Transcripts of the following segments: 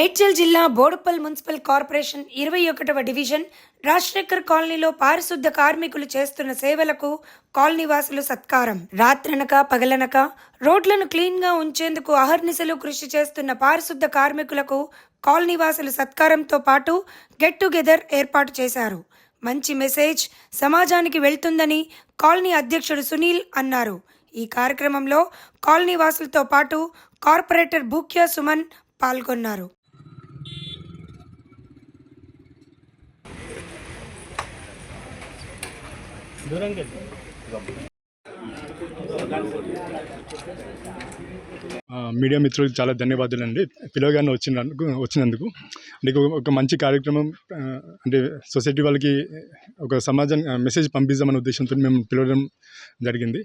మేడ్చల్ జిల్లా Boduppal municipal corporation ఇరవై ఒకటవ డివిజన్ రాజశేఖర్ కాలనీలో పారిశుద్ధ కార్మికులు చేస్తున్న సేవలకు కాలనీవాసులు సత్కారం. రాత్రనక పగలనక రోడ్లను క్లీన్గా ఉంచేందుకు అహర్నిశలు కృషి చేస్తున్న పారిశుద్ధ కార్మికులకు కాలనీవాసులు సత్కారంతో పాటు గెట్ టుగెదర్ ఏర్పాటు చేశారు. మంచి మెసేజ్ సమాజానికి వెళ్తుందని కాలనీ అధ్యక్షుడు సునీల్ అన్నారు. ఈ కార్యక్రమంలో కాలనీవాసులతో పాటు కార్పొరేటర్ భూక్యా సుమన్ పాల్గొన్నారు. ఆ, మీడియా మిత్రులకు చాలా ధన్యవాదాలు అండి. పిలవగానే వచ్చినందుకు వచ్చినందుకు. అంటే ఒక- మంచి కార్యక్రమం అంటే సొసైటీ వాళ్ళకి ఒక సమాజం మెసేజ్ పంపిద్దామనే ఉద్దేశంతో మేము పిలవడం జరిగింది.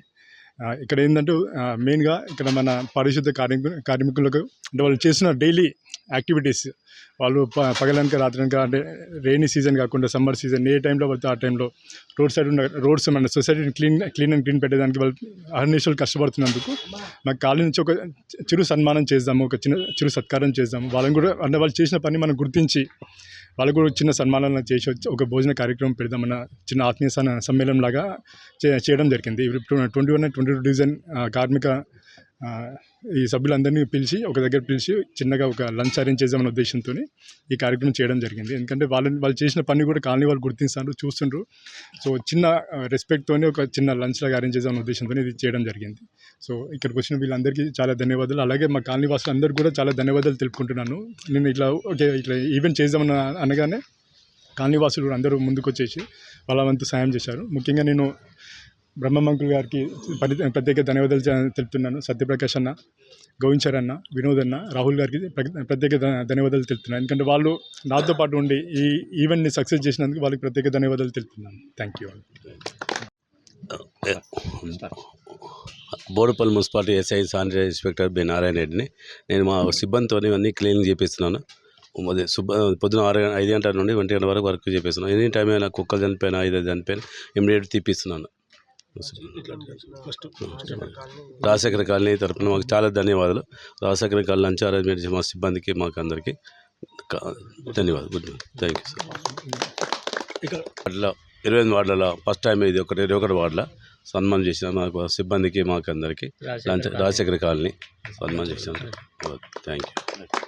ఇక్కడ ఏంటంటే మెయిన్గా ఇక్కడ మన పారిశుద్ధ కార్మికు కార్మికులకు అంటే వాళ్ళు చేసిన డైలీ యాక్టివిటీస్. వాళ్ళు ప పగలనక రాత్రనక అంటే రెయినీ సీజన్ కాకుండా సమ్మర్ సీజన్ ఏ టైంలో పడితే ఆ టైంలో రోడ్ సైడ్ ఉన్న రోడ్స్ మన సొసైటీని క్లీన్ క్లీన్ అండ్ క్లీన్ పెట్టేదానికి వాళ్ళు అహర్నిశలు కష్టపడుతున్నందుకు నాకు కాలేజ్ నుంచి ఒక చిరు సన్మానం చేద్దాము ఒక చిన్న చిరు సత్కారం చేద్దాము. వాళ్ళని కూడా అంటే వాళ్ళు చేసిన పని మనం గుర్తించి వాళ్ళకు కూడా చిన్న సన్మానాలను చేసి వచ్చి ఒక భోజన కార్యక్రమం పెడదామన్న చిన్న ఆత్మీయ సమ్మేళనం లాగా చే- చేయడం జరిగింది. Twenty one twenty two division కార్మిక ఈ సభ్యులందరినీ పిలిచి ఒక దగ్గర పిలిచి చిన్నగా ఒక లంచ్ అరేంజ్ చేద్దామనే ఉద్దేశంతో ఈ కార్యక్రమం చేయడం జరిగింది. ఎందుకంటే వాళ్ళని వాళ్ళు చేసిన పని కూడా కాలనీ వాళ్ళు గుర్తిస్తారు చూస్తుండ్రు. సో చిన్న రెస్పెక్ట్తోనే ఒక చిన్న లంచ్ లాగా అరేంజ్ చేద్దామనే ఉద్దేశంతో ఇది చేయడం జరిగింది. సో ఇక్కడికి వచ్చిన వీళ్ళందరికీ చాలా ధన్యవాదాలు. అలాగే మా కాలనీ వాసులు కూడా చాలా ధన్యవాదాలు తెలుపుకుంటున్నాను. నేను ఇట్లా ఓకే ఇట్లా ఈవెంట్ చేద్దామని అనగానే కాలనీ వాసులు కూడా అందరూ ముందుకు వచ్చేసి వాళ్ళ వంతు సాయం చేశారు. ముఖ్యంగా నేను బ్రహ్మమంకుల్ గారికి ప్రత్యేక ధన్యవాదాలు తెలుపుతున్నాను. సత్యప్రకాష్ అన్న గోవింద్ అన్న వినోద్ అన్న రాహుల్ గారికి ప్రత్యేక ధన్యవాదాలు తెలుపుతున్నాను. ఎందుకంటే వాళ్ళు నాతో పాటు ఉండి ఈ ఈవెంట్ని సక్సెస్ చేసినందుకు వాళ్ళకి ప్రత్యేక ధన్యవాదాలు తెలుపుతున్నాను. Thank you Boduppalli municipality SI sanitary inspector B Narayana రెడ్డిని నేను మా సిబ్బందితో అన్నీ క్లీన్ చేపిస్తున్నాను. అదే సుబ్బ పొద్దున ఆరు ఐదు గంటల నుండి ఒంటి గంటల వరకు వర్క్ చేపిస్తున్నాను. ఎనీ టైం అయినా కుక్కలు చనిపోయినా ఐదు చనిపోయినా ఇమీడియట్ తీపిస్తున్నాను. రాజశేఖర కాలనీ తరపున మాకు చాలా ధన్యవాదాలు. రాజశేఖర కాలనీ నుంచి అరేంజ్మెంట్ చేసిన మా సిబ్బందికి మాకు అందరికీ ధన్యవాదాలు. Good thank you sir. వార్డులో ఇరవై ఎనిమిది వార్డులలో ఫస్ట్ టైం ఇది ఒకటి ఇరవై ఒకటి వార్డులో. సన్మానం చేసిన మాకు సిబ్బందికి మాకు అందరికీ లంచ్ రాజశేఖర కాలనీ సన్మానం చేసినాను థ్యాంక్ యూ